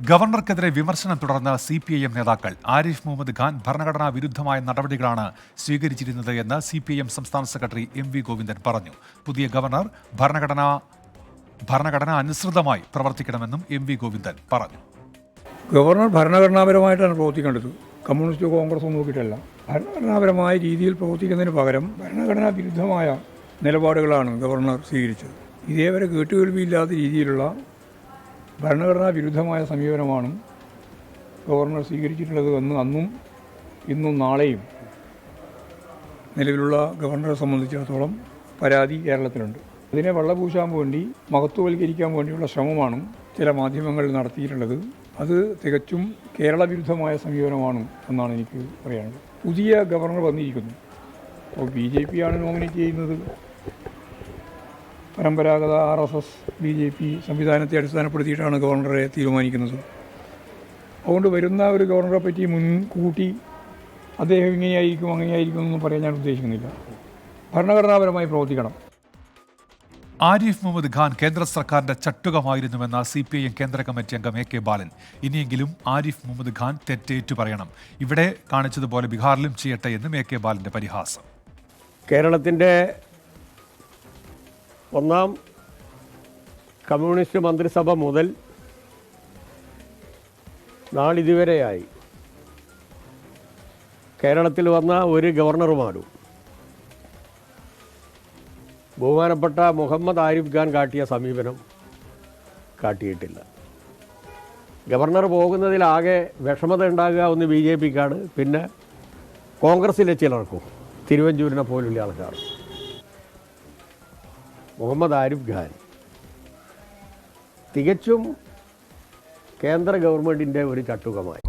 ഗവർണർക്കെതിരെ വിമർശനം തുടർന്ന് സി പി ഐ എം നേതാക്കൾ ആരിഫ് മുഹമ്മദ് ഖാൻ ഭരണഘടനാ വിരുദ്ധമായ നടപടികളാണ് സ്വീകരിച്ചിരുന്നത് എന്ന് സി പി ഐ എം സംസ്ഥാന സെക്രട്ടറി എം വി ഗോവിന്ദൻ പറഞ്ഞു. പുതിയ ഗവർണർ ഭരണഘടനാ ഭരണഘടന അനുസൃതമായി പ്രവർത്തിക്കണമെന്നും എം വി ഗോവിന്ദൻ പറഞ്ഞു. ഗവർണർ ഭരണഘടനാപരമായിട്ടാണ് പ്രവർത്തിക്കേണ്ടത്. കമ്മ്യൂണിസ്റ്റ് കോൺഗ്രസ് നോക്കിയിട്ടല്ല. ഭരണഘടനാപരമായ രീതിയിൽ പ്രവർത്തിക്കുന്നതിന് പകരം ഭരണഘടനാ വിരുദ്ധമായ നിലപാടുകളാണ് ഗവർണർ സ്വീകരിച്ചത്. ഇതേവരെ കേട്ടുകേൾവിയില്ലാത്ത രീതിയിലുള്ള ഭരണഘടനാ വിരുദ്ധമായ സമീപനമാണ് ഗവർണർ സ്വീകരിച്ചിട്ടുള്ളത് എന്ന് അന്നും ഇന്നും നാളെയും നിലവിലുള്ള ഗവർണറെ സംബന്ധിച്ചിടത്തോളം പരാതി കേരളത്തിലുണ്ട്. അതിനെ വെള്ളപൂശാൻ വേണ്ടി മഹത്വവൽക്കരിക്കാൻ വേണ്ടിയുള്ള ശ്രമമാണ് ചില മാധ്യമങ്ങൾ നടത്തിയിട്ടുള്ളത്. അത് തികച്ചും കേരള വിരുദ്ധമായ സമീപനമാണ് എന്നാണ് എനിക്ക് പറയാനുള്ളത്. പുതിയ ഗവർണർ വന്നിരിക്കുന്നു. അപ്പോൾ ബി ജെ പി ആണ് നോമിനേറ്റ് ചെയ്യുന്നത്. പരമ്പരാഗത R S S B J P സംവിധാനത്തെ അടിസ്ഥാനപ്പെടുത്തിയിട്ടാണ് ഗവർണറെ തീരുമാനിക്കുന്നത്. അതുകൊണ്ട് വരുന്ന ഒരു ഗവർണറെ പറ്റി മുൻകൂട്ടി അദ്ദേഹം ഇങ്ങനെയായിരിക്കും അങ്ങനെയായിരിക്കും എന്നൊന്നും പറയാൻ ഞാൻ ഉദ്ദേശിക്കുന്നില്ല. ഭരണഘടനാപരമായി പ്രവർത്തിക്കണം. ആരിഫ് മുഹമ്മദ് ഖാൻ കേന്ദ്ര സർക്കാരിന്റെ ചട്ടുകമായിരുന്നുവെന്ന സി പി ഐ എം കേന്ദ്ര കമ്മിറ്റി അംഗം എ കെ ബാലൻ. ഇനിയെങ്കിലും ആരിഫ് മുഹമ്മദ് ഖാൻ തെറ്റേറ്റു പറയണം. ഇവിടെ കാണിച്ചതുപോലെ ബീഹാറിലും ചെയ്യട്ടെ എന്നും എ കെ ബാലന്റെ പരിഹാസം. കേരളത്തിന്റെ ഒന്നാം കമ്മ്യൂണിസ്റ്റ് മന്ത്രിസഭ മുതൽ നാളിതുവരെയായി കേരളത്തിൽ വന്ന ഒരു ഗവർണറുമാരും ബഹുമാനപ്പെട്ട മുഹമ്മദ് ആരിഫ് ഖാൻ കാട്ടിയ സമീപനം കാട്ടിയിട്ടില്ല. ഗവർണർ പോകുന്നതിലാകെ വിഷമത ഉണ്ടാകുക ഒന്ന് ബി ജെ പിക്കാണ്. പിന്നെ കോൺഗ്രസ്സിലെ ചിലർക്കും തിരുവഞ്ചൂരിനെ പോലുള്ള ആൾക്കാർ മുഹമ്മദ് ആരിഫ് ഖാൻ. തികച്ചും കേന്ദ്ര ഗവൺമെന്റിന്റെ ഒരു ചട്ടുകമായി.